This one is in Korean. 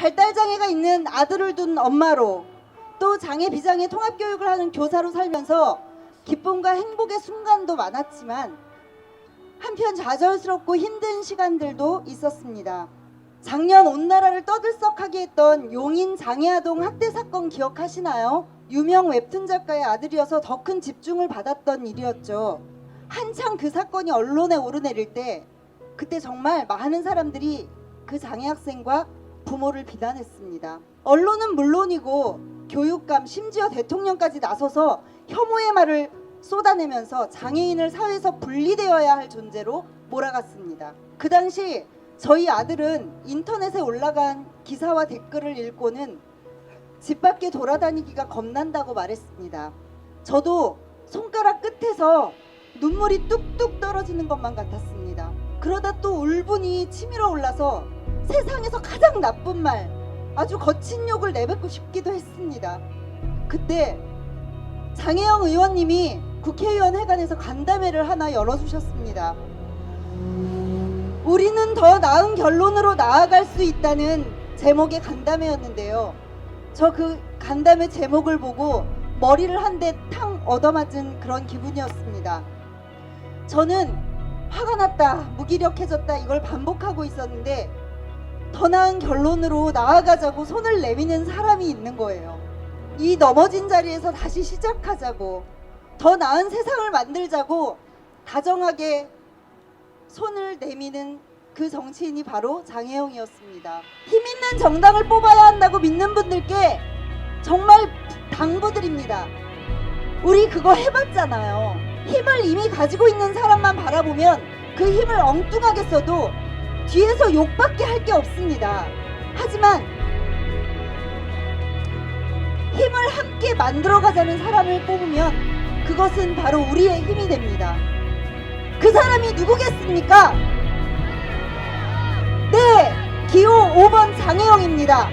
발달 장애가 있는 아들을 둔 엄마로 또 장애 비장애 통합 교육을 하는 교사로 살면서 기쁨과 행복의 순간도 많았지만 한편 좌절스럽고 힘든 시간들도 있었습니다. 작년 온 나라를 떠들썩하게 했던 용인 장애아동 학대 사건 기억하시나요? 유명 웹툰 작가의 아들이어서 더 큰 집중을 받았던 일이었죠. 한창 그 사건이 언론에 오르내릴 때 그때 정말 많은 사람들이 그 장애 학생과 부모를 비난했습니다. 언론은 물론이고 교육감 심지어 대통령까지 나서서 혐오의 말을 쏟아내면서 장애인을 사회에서 분리되어야 할 존재로 몰아갔습니다. 그 당시 저희 아들은 인터넷에 올라간 기사와 댓글을 읽고는 집 밖에 돌아다니기가 겁난다고 말했습니다. 저도 손가락 끝에서 눈물이 뚝뚝 떨어지는 것만 같았습니다. 그러다 또 울분이 치밀어 올라서 세상에서 가장 나쁜 말, 아주 거친 욕을 내뱉고 싶기도 했습니다. 그때 장혜영 의원님이 국회의원 회관에서 간담회를 하나 열어주셨습니다. 우리는 더 나은 결론으로 나아갈 수 있다는 제목의 간담회였는데요. 저 그 간담회 제목을 보고 머리를 한 대 탕 얻어맞은 그런 기분이었습니다. 저는 화가 났다, 무기력해졌다 이걸 반복하고 있었는데 더 나은 결론으로 나아가자고 손을 내미는 사람이 있는 거예요. 이 넘어진 자리에서 다시 시작하자고 더 나은 세상을 만들자고 다정하게 손을 내미는 그 정치인이 바로 장혜영이었습니다. 힘 있는 정당을 뽑아야 한다고 믿는 분들께 정말 당부드립니다. 우리 그거 해봤잖아요. 힘을 이미 가지고 있는 사람만 바라보면 그 힘을 엉뚱하게 써도 뒤에서 욕밖에 할 게 없습니다. 하지만 힘을 함께 만들어가자는 사람을 뽑으면 그것은 바로 우리의 힘이 됩니다. 그 사람이 누구겠습니까? 네, 기호 5번 장혜영입니다.